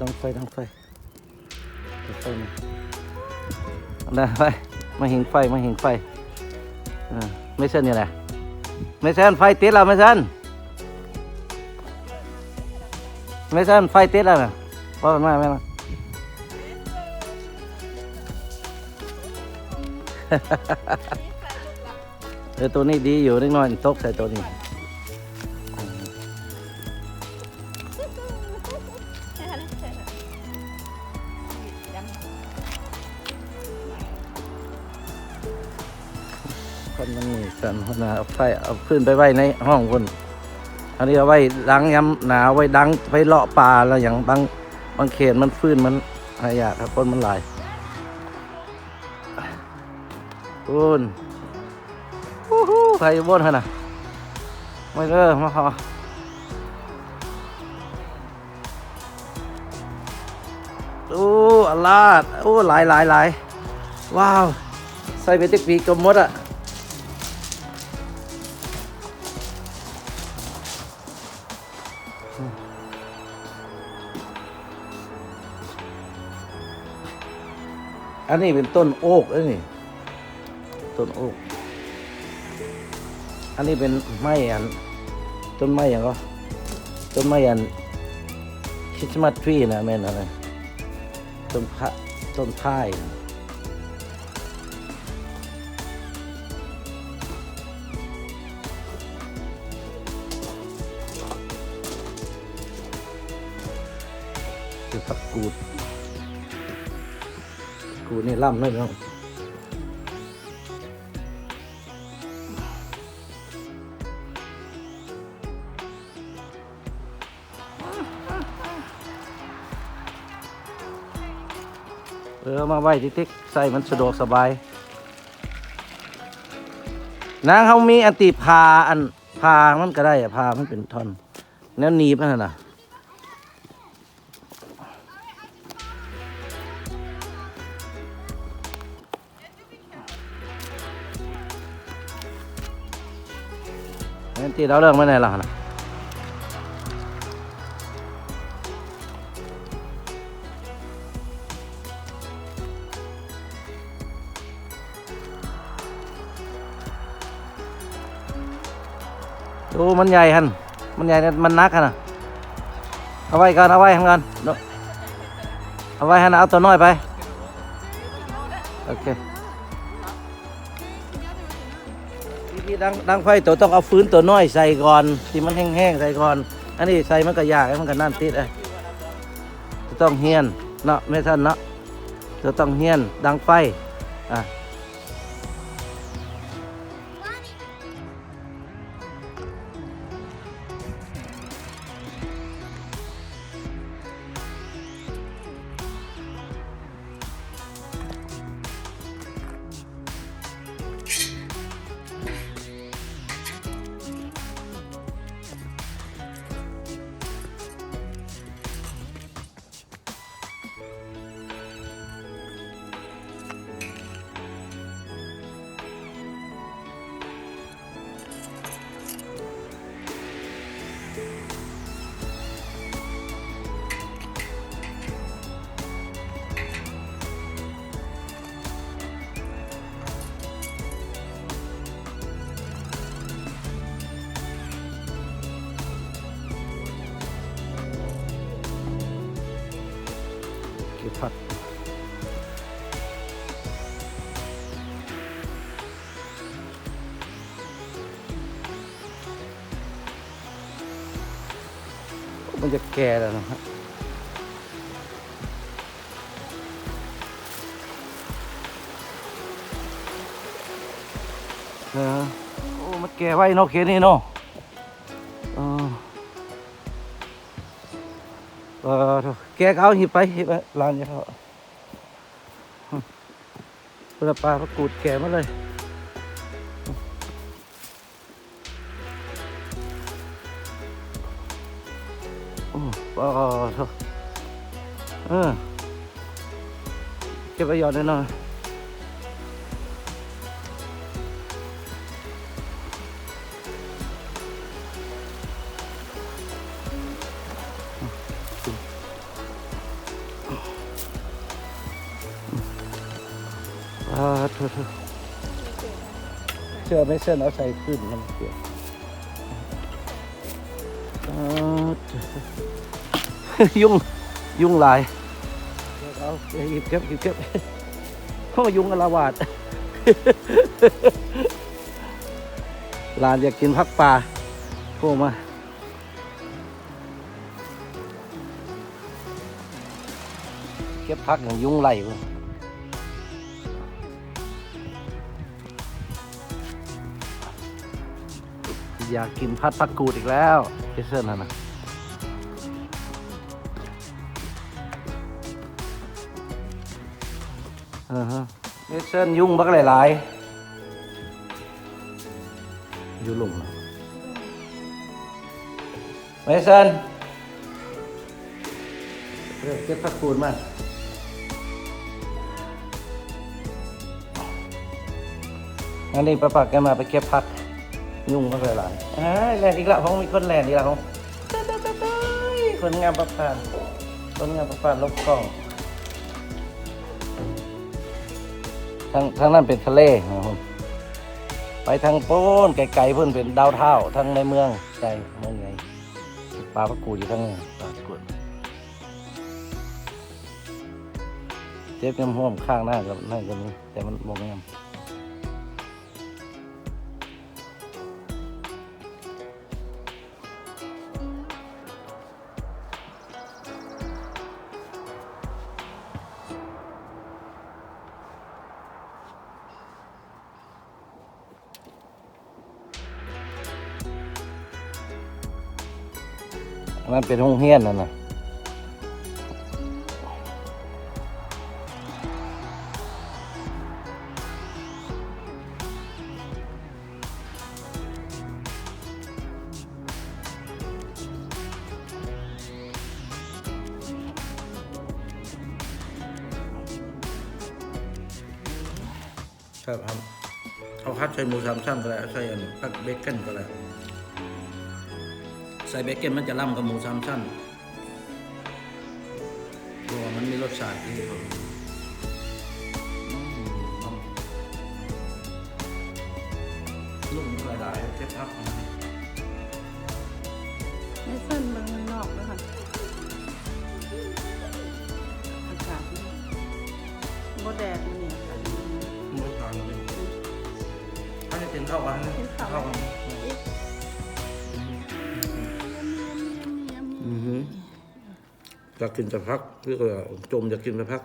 ดังไฟดังไฟดังไฟมาได้ไฟมาหิงไฟมาหิงไฟอ่าไม่เส้นนี่แหละไม่เส้นไฟติดแล้วไม่เส้นไม่เส้นไฟติดแล้วนะว่ามันมาไมล่ะเออตัวนี้ดีอยู่นิดหน่อยตกใส่ตัวนี้ นมันมีสันนะเอาไฟเอาขึ้นไปไว้ในห้องคนอันนี้เอาไว้ดังย้ำหนาวไว้ดังไว้เลาะปลาแล้วอย่างบางบางเขตมันฟื้นมันอะไรอยากครับคนมันหลายคุณฮู้ฮู้ใครบนขนาดไม่เลิกมาขอโอ้อลาดโอ้หลายหลายหลายว้าว ใส่ไปติ๊กปีกก็หมดอะ อันนี้เป็นต้นโอ๊กเอ้ยนี่ ต้นโอ๊กอันนี้เป็นไม้อัน ต้นไม้อย่างก็ต้นไม้อันคริสต์มาสทรีนะแม่นอะไรต้นพระต้นพาย คือผักกูดกูดนี่ล่ำเลยเนาะเออมาไว้ติ๊กๆใส่มันสะดวกสบาย นางเขามีอันติพาอันพามันก็ได้อะพามันเป็นท่อนแนวหนีบนั่นน่ะ ที่เราเรื่องไม่ได้หรอกนะดูมันใหญ่ฮันมันใหญ่มันนักฮันะเอาไว้ก่อนเอาไว้ทำกันเอะเอาไว้ฮันนะเอาตัวน้อยไป โอเค กี้ดังดังไฟตัวต้องเอาฟื้นตัวน้อยใส่ก่อนที่มันแห้งๆใส่ก่อน อันนี้ใส่มันก็ยากมันก็นั่นติดเลยต้องเฮียนเนาะไม่ท่านเนาะจะต้องเฮียนดังไฟอะ มันจะแก่แล้วนะครับเออโอ้มันแก่ไว้เนาะเคสนี่เนาะเออเออแกก็เอาหิบไปหิบไปลานเนี่ยเขาเพื่อปลาพระกูดแก่มาเลย โอ้เออเก็บประโยชน์น่นอนเธอเธอเชื่อไม่เชื่อเอาใส่ขึ้นน้ำเกลือ ยุ่งยุ่งลายเอาหยิบเก็บหยิบเก็บเข้ามายุ่งอลาวาดหลานอยากกินพักปลาโทรมาเก็บพักอย่างยุ่งไหลอยากกินพัดพักกูดอีกแล้วเจสันนะนะ อือฮะเจสันยุ่งบักหลายๆอยู่หลุมนะเจสันเออเก็บพักกูดมาอันนี้ป้าปักแกมาไปเก็บพักยุ่งมากเลยหลานอ่าแลนอีกแล้วของมีคนแลนอีกแล้วของคนงามประพานคนงามประพานลบกล้อง ทางทางนั้นเป็นทะเลนะครับไปทางโป้นไกลๆเพื่อนเป็นดาวเท่าทั้งในเมืองไกลเมืองไงปลาพระกูอยู่ทั้งนี้ปลากุดเจ็บน้ำห้วมข้างหน้ากับนั่นกันนี้แต่มันมองงามอัน นั้นเป็นห้องเฮียนนั่นนะครับครับเอาคัดใส่หมูสามชั้นก็ได้เอาใส่อันพักเบคอนก็ได้ใส่เบคเกนมันจะล่ำกับหมูสามชั้นเพราะว่ามันมีรสชาติที่เขาอืมนุ่มหลายๆเจ็บพับนะไม่เส้นเมืองนอกแล้วค่ะอากาศนี่บ่แดดมันนี่อากาศมันนี่มือทางเลยถ้าจะกินข้าวกันกินข้าวข้าวกัน อยากกินจะพักพี่ก็จมอยากกินสักพัก